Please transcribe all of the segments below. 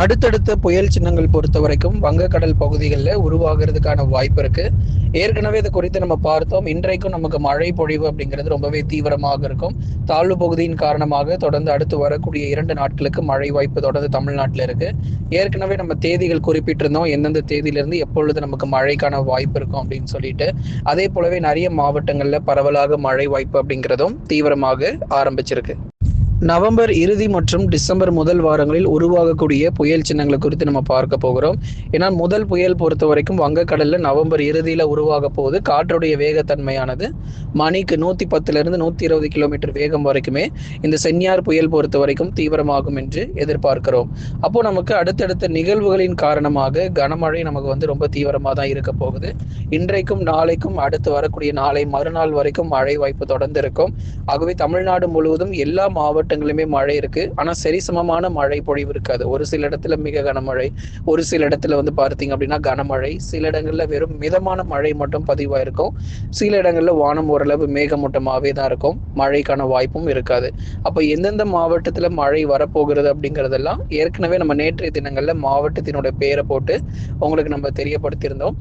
அடுத்தடுத்த புயல் சின்னங்கள் பொறுத்த வரைக்கும் வங்கக்கடல் பகுதிகளில் உருவாகிறதுக்கான வாய்ப்பு இருக்கு. ஏற்கனவே இது குறித்து நம்ம பார்த்தோம். இன்றைக்கும் நமக்கு மழை பொழிவு அப்படிங்கிறது ரொம்பவே தீவிரமாக இருக்கும். தாழ்வு பகுதியின் காரணமாக தொடர்ந்து அடுத்து வரக்கூடிய இரண்டு நாட்களுக்கு மழை வாய்ப்பு தொடர்ந்து தமிழ்நாட்டில் இருக்கு. ஏற்கனவே நம்ம தேதிகள் குறிப்பிட்டிருந்தோம். எந்தெந்த தேதியிலிருந்து எப்பொழுது நமக்கு மழைக்கான வாய்ப்பு இருக்கும் அப்படின்னு சொல்லிட்டு. அதே போலவே நிறைய மாவட்டங்களில் பரவலாக மழை வாய்ப்பு அப்படிங்கிறதும் தீவிரமாக ஆரம்பிச்சிருக்கு. நவம்பர் இறுதி மற்றும் டிசம்பர் முதல் வாரங்களில் உருவாகக்கூடிய புயல் சின்னங்களை குறித்து நம்ம பார்க்க போகிறோம். ஏன்னா முதல் புயல் பொறுத்த வரைக்கும் வங்கக்கடலில் நவம்பர் இறுதியில் உருவாக போகுது. காற்றுடைய வேகத்தன்மையானது மணிக்கு நூற்றி பத்துலேருந்து நூற்றி இருபது கிலோமீட்டர் வேகம் வரைக்குமே இந்த சென்னியார் புயல் பொறுத்த வரைக்கும் தீவிரமாகும் என்று எதிர்பார்க்கிறோம். அப்போ நமக்கு அடுத்தடுத்த நிகழ்வுகளின் காரணமாக கனமழை நமக்கு வந்து ரொம்ப தீவிரமாக தான் இருக்க போகுது. இன்றைக்கும் நாளைக்கும் அடுத்து வரக்கூடிய நாளை மறுநாள் வரைக்கும் மழை வாய்ப்பு தொடர்ந்து இருக்கும் ஆகவே தமிழ்நாடு முழுவதும் எல்லா மாவட்டங்களுமே மழை இருக்கு. ஆனா சரிசமமான மழை பொழிவு இருக்காது. ஒரு சில இடத்துல மிக கனமழை ஒரு சில இடத்துல வந்து பார்த்தீங்க அப்படின்னா கனமழை. சில இடங்கள்ல வெறும் மிதமான மழை மட்டும் பதிவாயிருக்கும். சில இடங்கள்ல வானம் ஓரளவு மேகமூட்டமாவே தான் இருக்கும். மழைக்கான வாய்ப்பும் இருக்காது. அப்ப எந்தெந்த மாவட்டத்துல மழை வரப்போகிறது அப்படிங்கறதெல்லாம் ஏற்கனவே நம்ம நேற்றைய தினங்கள்ல மாவட்டத்தினுடைய பேரை போட்டு உங்களுக்கு நம்ம தெரியப்படுத்தியிருந்தோம்.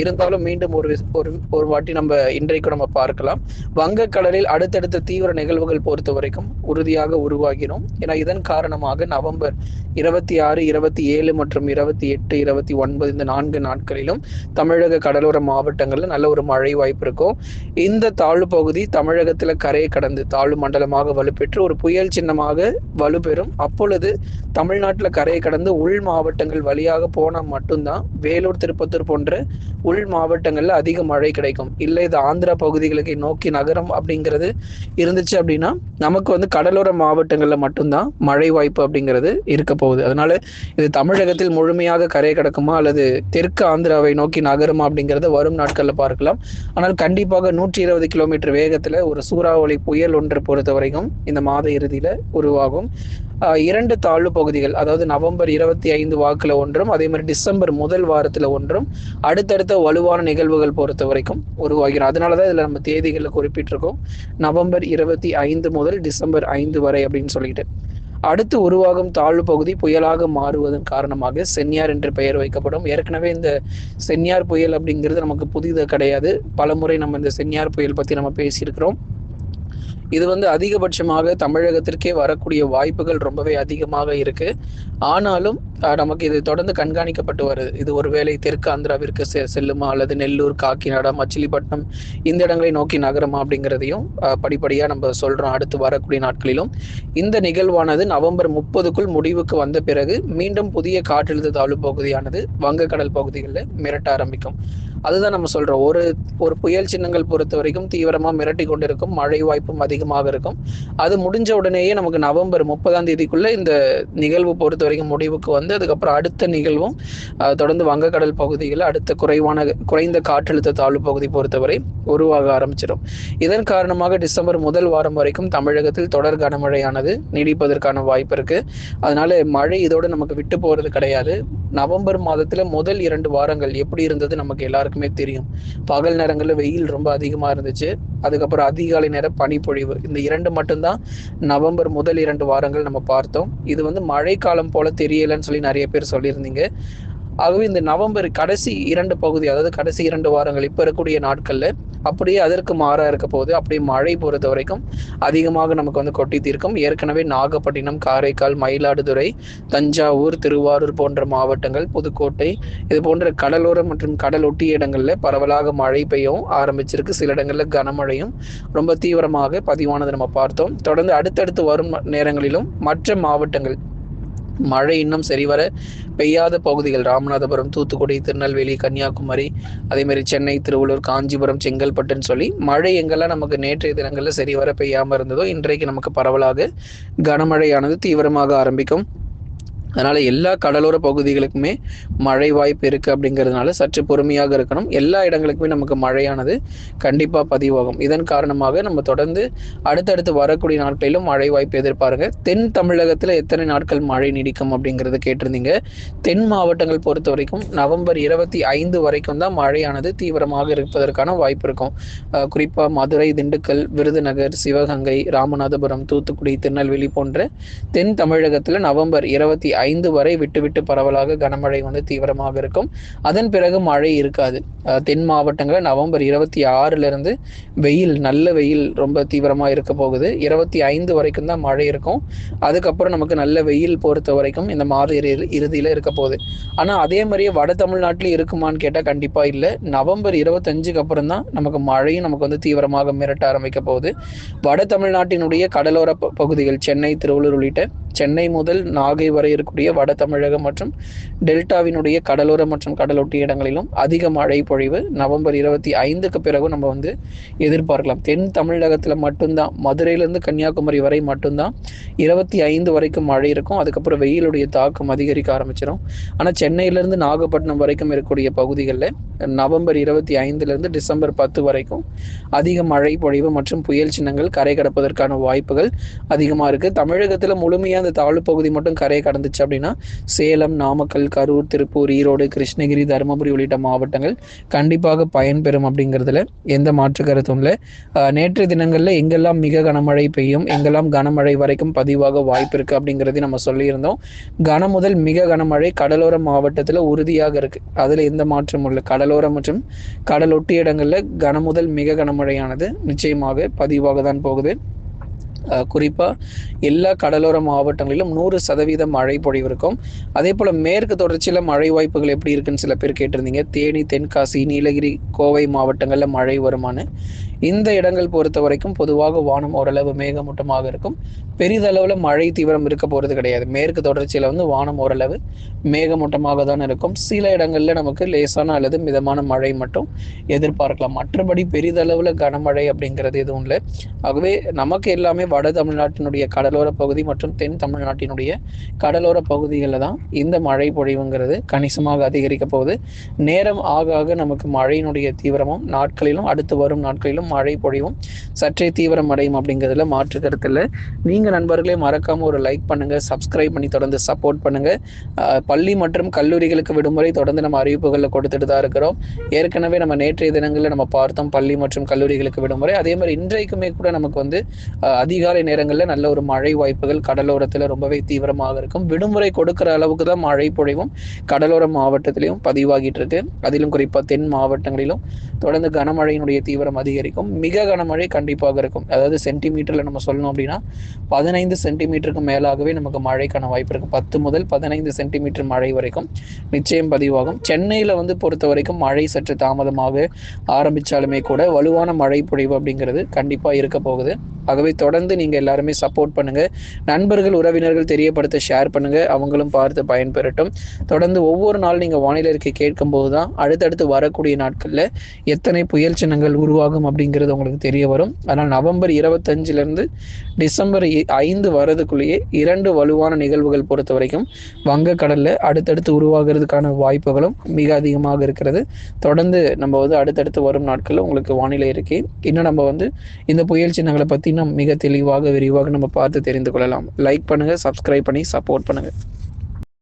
இருந்தாலும் மீண்டும் ஒரு ஒரு ஒரு வாட்டி நம்ம இன்றைக்கு நம்ம பார்க்கலாம். வங்கக்கடலில் அடுத்தடுத்த தீவிர நிகழ்வுகள் பொறுத்த வரைக்கும் உறுதியாக உருவாகினோம் ஏன்னா இதன் காரணமாக நவம்பர் இருபத்தி ஆறு இருபத்தி ஏழு மற்றும் இருபத்தி எட்டு இருபத்தி ஒன்பது இந்த நான்கு நாட்களிலும் தமிழக கடலோர மாவட்டங்களில் நல்ல ஒரு மழை வாய்ப்பு இருக்கும். இந்த தாழ்வு பகுதி தமிழகத்தில் கரையை கடந்து தாழ்வு மண்டலமாக வலுப்பெற்று ஒரு புயல் சின்னமாக வலுப்பெறும். அப்பொழுது தமிழ்நாட்டில் கரையை கடந்து உள் மாவட்டங்கள் வழியாக போனால் மட்டும்தான் வேலூர் திருப்பத்தூர் போன்ற உள் மாவட்டங்கள்ல அதிக மழை கிடைக்கும். இல்லை இது ஆந்திரா பகுதிகளுக்கு நோக்கி நகரம் அப்படிங்கிறது இருந்துச்சு அப்படின்னா நமக்கு வந்து கடலோர மாவட்டங்கள்ல மட்டும்தான் மழை வாய்ப்பு அப்படிங்கிறது இருக்க போகுது. அதனால இது தமிழகத்தில் முழுமையாக கரை கிடக்குமா அல்லது தெற்கு ஆந்திராவை நோக்கி நகருமா அப்படிங்கிறத வரும் நாட்கள்ல பார்க்கலாம். ஆனால் கண்டிப்பாக நூற்றி இருபது கிலோமீட்டர் வேகத்துல ஒரு சூறாவளி புயல் ஒன்று பொறுத்த வரைக்கும் இந்த மாத இறுதியில உருவாகும். இரண்டு தாழ்வு பகுதிகள் அதாவது நவம்பர் இருபத்தி ஐந்து வாக்குல ஒன்றும் அதே மாதிரி டிசம்பர் முதல் வாரத்துல ஒன்றும் அடுத்தடுத்த வலுவான நிகழ்வுகள் பொறுத்த வரைக்கும் உருவாகிறோம் அதனாலதான் இதுல நம்ம தேதிகளை குறிப்பிட்டிருக்கோம். நவம்பர் இருபத்தி ஐந்து முதல் டிசம்பர் ஐந்து வரை அப்படின்னு சொல்லிட்டு. அடுத்து உருவாகும் தாழ்வு பகுதி புயலாக மாறுவதன் காரணமாக சென்னியார் என்று பெயர் வைக்கப்படும். ஏற்கனவே இந்த சென்னியார் புயல் அப்படிங்கிறது நமக்கு புதிது கிடையாது. பலமுறை நம்ம இந்த சென்னியார் புயல் பத்தி நம்ம பேசியிருக்கிறோம். இது வந்து அதிகபட்சமாக தமிழகத்திற்கே வரக்கூடிய வாய்ப்புகள் ரொம்பவே அதிகமாக இருக்கு. ஆனாலும் நமக்கு இது தொடர்ந்து கண்காணிக்கப்பட்டு வருது. இது ஒருவேளை தெற்கு ஆந்திராவிற்கு செ செல்லுமா அல்லது நெல்லூர் காக்கிநாடா மச்சிலிப்பட்டினம் இந்த இடங்களை நோக்கி நகரமா அப்படிங்கிறதையும் படிப்படியா நம்ம சொல்றோம் அடுத்து வரக்கூடிய நாட்களிலும். இந்த நிகழ்வானது நவம்பர் முப்பதுக்குள் முடிவுக்கு வந்த பிறகு மீண்டும் புதிய காற்றழுத்த தாழ்வு பகுதியானது வங்கக்கடல் பகுதிகளில் மிரட்ட ஆரம்பிக்கும். அதுதான் நம்ம சொல்றோம். ஒரு ஒரு புயல் சின்னங்கள் பொறுத்த வரைக்கும் தீவிரமா மிரட்டி கொண்டிருக்கும் மழை வாய்ப்பும் அதிகமாக இருக்கும். அது முடிஞ்ச உடனேயே நமக்கு நவம்பர் முப்பதாம் தேதிக்குள்ள இந்த நிகழ்வு பொறுத்த வரைக்கும் முடிவுக்கு வந்து அதுக்கப்புறம் அடுத்த நிகழ்வும் தொடர்ந்து வங்கக்கடல் பகுதியில் அடுத்த குறைவான குறைந்த காற்றழுத்த தாழ்வு பகுதி பொறுத்தவரை உருவாக ஆரம்பிச்சிடும். இதன் காரணமாக டிசம்பர் முதல் வாரம் வரைக்கும் தமிழகத்தில் தொடர் கனமழையானது நீடிப்பதற்கான வாய்ப்பு இருக்கு. அதனால மழை இதோடு நமக்கு விட்டு போறது கிடையாது. நவம்பர் மாதத்துல முதல் இரண்டு வாரங்கள் எப்படி இருந்தது நமக்கு எல்லாருக்குமே தெரியும். பகல் நேரங்களில் வெயில் ரொம்ப அதிகமா இருந்துச்சு. அதுக்கப்புறம் அதிகாலை நேரம் பனிப்பொழிவு. இந்த இரண்டு மட்டும்தான் நவம்பர் முதல் இரண்டு வாரங்கள் நம்ம பார்த்தோம். இது வந்து மழைக்காலம் போல தெரியலன்னு சொல்லி நிறைய பேர் சொல்லியிருந்தீங்க. ஆகவே இந்த நவம்பர் கடைசி இரண்டு பகுதி அதாவது கடைசி இரண்டு வாரங்கள் இப்போ இருக்கக்கூடிய நாட்கள்ல அப்படியே அதற்கு மாறா இருக்க போகுது. அப்படியே மழை பொறுத்த வரைக்கும் அதிகமாக நமக்கு வந்து கொட்டி தீர்க்கும். ஏற்கனவே நாகப்பட்டினம் காரைக்கால் மயிலாடுதுறை தஞ்சாவூர் திருவாரூர் போன்ற மாவட்டங்கள் புதுக்கோட்டை இது போன்ற கடலோரம் மற்றும் கடல் ஒட்டிய இடங்களில் பரவலாக மழை பெய்யவும் ஆரம்பிச்சிருக்கு. சில இடங்களில் கனமழையும் ரொம்ப தீவிரமாக பதிவானதை நம்ம பார்த்தோம். தொடர்ந்து அடுத்தடுத்து வரும் நேரங்களிலும் மற்ற மாவட்டங்கள் மழை இன்னும் சரிவர பெய்யாத பகுதிகள் ராமநாதபுரம் தூத்துக்குடி திருநெல்வேலி கன்னியாகுமரி அதே மாதிரி சென்னை திருவள்ளூர் காஞ்சிபுரம் செங்கல்பட்டுன்னு சொல்லி மழை எங்கெல்லாம் நமக்கு நேற்றைய தினங்களில் சரிவர பெய்யாமல் இருந்ததோ இன்றைக்கு நமக்கு பரவலாக கனமழையானது தீவிரமாக ஆரம்பிக்கும். அதனால எல்லா கடலோர பகுதிகளுக்குமே மழை வாய்ப்பு இருக்கு அப்படிங்கிறதுனால சற்று பொறுமையாக இருக்கணும். எல்லா இடங்களுக்குமே நமக்கு மழையானது கண்டிப்பா பதிவாகும். இதன் காரணமாக நம்ம தொடர்ந்து அடுத்தடுத்து வரக்கூடிய நாட்களிலும் மழை வாய்ப்பு எதிர்பாருங்க. தென் தமிழகத்துல எத்தனை நாட்கள் மழை நீடிக்கும் அப்படிங்கிறது கேட்டிருந்தீங்க. தென் மாவட்டங்கள் பொறுத்த வரைக்கும் நவம்பர் இருபத்தி ஐந்து வரைக்கும் தான் மழையானது தீவிரமாக இருப்பதற்கான வாய்ப்பு இருக்கும். குறிப்பா மதுரை திண்டுக்கல் விருதுநகர் சிவகங்கை ராமநாதபுரம் தூத்துக்குடி திருநெல்வேலி போன்ற தென் தமிழகத்துல நவம்பர் இருபத்தி ஐந்து வரை விட்டு விட்டு பரவலாக கனமழை வந்து தீவிரமாக இருக்கும். அதன் பிறகு மழை இருக்காது. தென் மாவட்டங்களில் நவம்பர் இருபத்தி ஆறுலேருந்து வெயில் நல்ல வெயில் ரொம்ப தீவிரமாக இருக்க போகுது. இருபத்தி ஐந்து வரைக்கும் தான் மழை இருக்கும். அதுக்கப்புறம் நமக்கு நல்ல வெயில் பொறுத்த வரைக்கும் இந்த மாத இறு- இருக்க போகுது. ஆனால் அதே மாதிரியே வட தமிழ்நாட்டிலே இருக்குமான்னு கேட்டால் கண்டிப்பாக இல்லை. நவம்பர் இருபத்தஞ்சுக்கு அப்புறம் தான் நமக்கு மழையும் நமக்கு வந்து தீவிரமாக மிரட்ட ஆரம்பிக்க போகுது. வட தமிழ்நாட்டினுடைய கடலோர ப- பகுதிகள் சென்னை திருவள்ளூர் உள்ளிட்ட சென்னை முதல் நாகை வரை இருக்கும் இருக்கக்கூடிய வட தமிழகம் மற்றும் டெல்டாவினுடைய கடலோர மற்றும் கடலொட்டிய இடங்களிலும் அதிக மழை பொழிவு. நவம்பர் இருபத்தி ஐந்துக்கு பிறகு நம்ம வந்து எதிர்பார்க்கலாம். தென் தமிழகத்துல மட்டும்தான். மதுரையிலிருந்து கன்னியாகுமரி வரை மட்டும்தான். இருபத்தி ஐந்து வரைக்கும் மழை இருக்கும். அதுக்கப்புறம் வெயிலுடைய தாக்கம் அதிகரிக்க ஆரம்பிச்சிடும் ஆனா சென்னையிலிருந்து நாகப்பட்டினம் வரைக்கும் இருக்கக்கூடிய பகுதிகளில் நவம்பர் இருபத்தி ஐந்துல இருந்து டிசம்பர் பத்து வரைக்கும் அதிக மழை பொழிவு மற்றும் புயல் சின்னங்கள் கரை கடப்பதற்கான வாய்ப்புகள் அதிகமா இருக்கு. தமிழகத்துல முழுமையா அந்த தாழ்வு பகுதி மட்டும் கரையை கடந்துச்சு அப்படின்னா சேலம் நாமக்கல் கரூர் திருப்பூர் ஈரோடு கிருஷ்ணகிரி தருமபுரி உள்ளிட்ட மாவட்டங்கள் கண்டிப்பாக பயன்பெறும் அப்படிங்கிறதுல எந்த மாற்று கருத்தும் இல்லை. நேற்று தினங்கள்ல எங்கெல்லாம் மிக கனமழை பெய்யும் எங்கெல்லாம் கனமழை வரைக்கும் பதிவாக வாய்ப்பு இருக்கு அப்படிங்கிறதையும் நம்ம சொல்லியிருந்தோம். கன முதல் மிக கனமழை கடலோர மாவட்டத்துல உறுதியாக இருக்கு. அதுல எந்த மாற்றமும் இல்லை. கடலோரம் மற்றும் கடலொட்டிய இடங்கள்ல கன முதல் மிக கனமழையானது நிச்சயமாக பதிவாக தான் போகுது. குறிப்பாக குறிப்பா எல்லா கடலோர மாவட்டங்களிலும் நூறு சதவீதம் மழை பொழிவு இருக்கும் அதே போல மேற்கு தொடர்ச்சியில மழை வாய்ப்புகள் எப்படி இருக்குன்னு சில பேர் கேட்டிருந்தீங்க. தேனி தென்காசி நீலகிரி கோவை மாவட்டங்களில் மழை வருமானு. இந்த இடங்கள் பொறுத்த வரைக்கும் பொதுவாக வானம் ஓரளவு மேகமூட்டமாக இருக்கும். பெரிதளவில் மழை தீவிரம் இருக்க போகிறது கிடையாது. மேற்கு தொடர்ச்சியில் வந்து வானம் ஓரளவு மேகமூட்டமாக தான் இருக்கும். சில இடங்களில் நமக்கு லேசான அல்லது மிதமான மழை மட்டும் எதிர்பார்க்கலாம். மற்றபடி பெரிதளவில் கனமழை அப்படிங்கிறது எதுவும் இல்லை. ஆகவே நமக்கு எல்லாமே வட தமிழ்நாட்டினுடைய கடலோர பகுதி மற்றும் தென் தமிழ்நாட்டினுடைய கடலோர பகுதிகளில் தான் இந்த மழை பொழிவுங்கிறது கணிசமாக அதிகரிக்க போகுது. நேரம் ஆக ஆக நமக்கு மழையினுடைய தீவிரமும் நாட்களிலும் அடுத்து வரும் நாட்களிலும் மழை பொழிவும் சற்றே தீவிரம் அடையும் அப்படிங்கிறதுல மாற்று கருத்தில் நீங்கள் நண்பர்களே மறக்காமல் ஒரு லைக் பண்ணுங்கள் சப்ஸ்கிரைப் பண்ணி தொடர்ந்து சப்போர்ட் பண்ணுங்க. பள்ளி மற்றும் கல்லூரிகளுக்கு விடுமுறை தொடர்ந்து நம்ம அறிவிப்புகளில் கொடுத்துட்டு தான் இருக்கிறோம். ஏற்கனவே நம்ம நேற்றைய தினங்களில் நம்ம பார்த்தோம் பள்ளி மற்றும் கல்லூரிகளுக்கு விடுமுறை. அதே மாதிரி இன்றைக்குமே கூட நமக்கு வந்து அதிகாலை நேரங்களில் நல்ல ஒரு மழை வாய்ப்புகள் கடலோரத்தில் ரொம்பவே தீவிரமாக இருக்கும். விடுமுறை கொடுக்கிற அளவுக்கு தான் மழை பொழிவும் கடலோர மாவட்டத்திலையும் பதிவாகிட்டு இருக்கு. அதிலும் குறிப்பாக தென் மாவட்டங்களிலும் தொடர்ந்து கனமழையினுடைய தீவிரம் அதிகரிக்கும். மிக கனமழை கண்டிப்பாக இருக்கும். அதாவது சென்டிமீட்டர்ல நம்ம சொல்லணும் அப்படின்னா பதினைந்து சென்டிமீட்டருக்கு மேலாகவே நமக்கு மழைக்கான வாய்ப்பு இருக்கும். பத்து முதல் பதினைந்து சென்டிமீட்டர் மழை வரைக்கும் நிச்சயம் பதிவாகும். சென்னையில வந்து பொறுத்த வரைக்கும் மழை சற்று தாமதமாக ஆரம்பிச்சாலுமே கூட வலுவான மழை பொழிவு அப்படிங்கிறது கண்டிப்பா இருக்க போகுது. ஆகவே தொடர்ந்து நீங்க எல்லாருமே சப்போர்ட் பண்ணுங்க. நண்பர்கள் உறவினர்கள் தெரியப்படுத்த ஷேர் பண்ணுங்க. அவங்களும் பார்த்து பயன்பெறட்டும். தொடர்ந்து ஒவ்வொரு நாள் நீங்க வானிலை இருக்கை கேட்கும் போது தான் அடுத்தடுத்து வரக்கூடிய நாட்கள்ல எத்தனை புயல் சின்னங்கள் உருவாகும் அப்படிங்கிறது உங்களுக்கு தெரிய வரும். ஆனால் நவம்பர் இருபத்தஞ்சுல இருந்து டிசம்பர் ஐந்து வரதுக்குள்ளேயே இரண்டு வலுவான நிகழ்வுகள் பொறுத்த வரைக்கும் வங்கக்கடல்ல அடுத்தடுத்து உருவாகிறதுக்கான வாய்ப்புகளும் மிக அதிகமாக இருக்கிறது. தொடர்ந்து நம்ம வந்து அடுத்தடுத்து வரும் நாட்களில் உங்களுக்கு வானிலை இருக்கே. இன்னும் நம்ம வந்து இந்த புயல் சின்னங்களை பற்றி நம்ம மிக தெளிவாக விரிவாக நம்ம பார்த்து தெரிந்து கொள்ளலாம். லைக் பண்ணுங்க சப்ஸ்கிரைப் பண்ணி சப்போர்ட் பண்ணுங்க.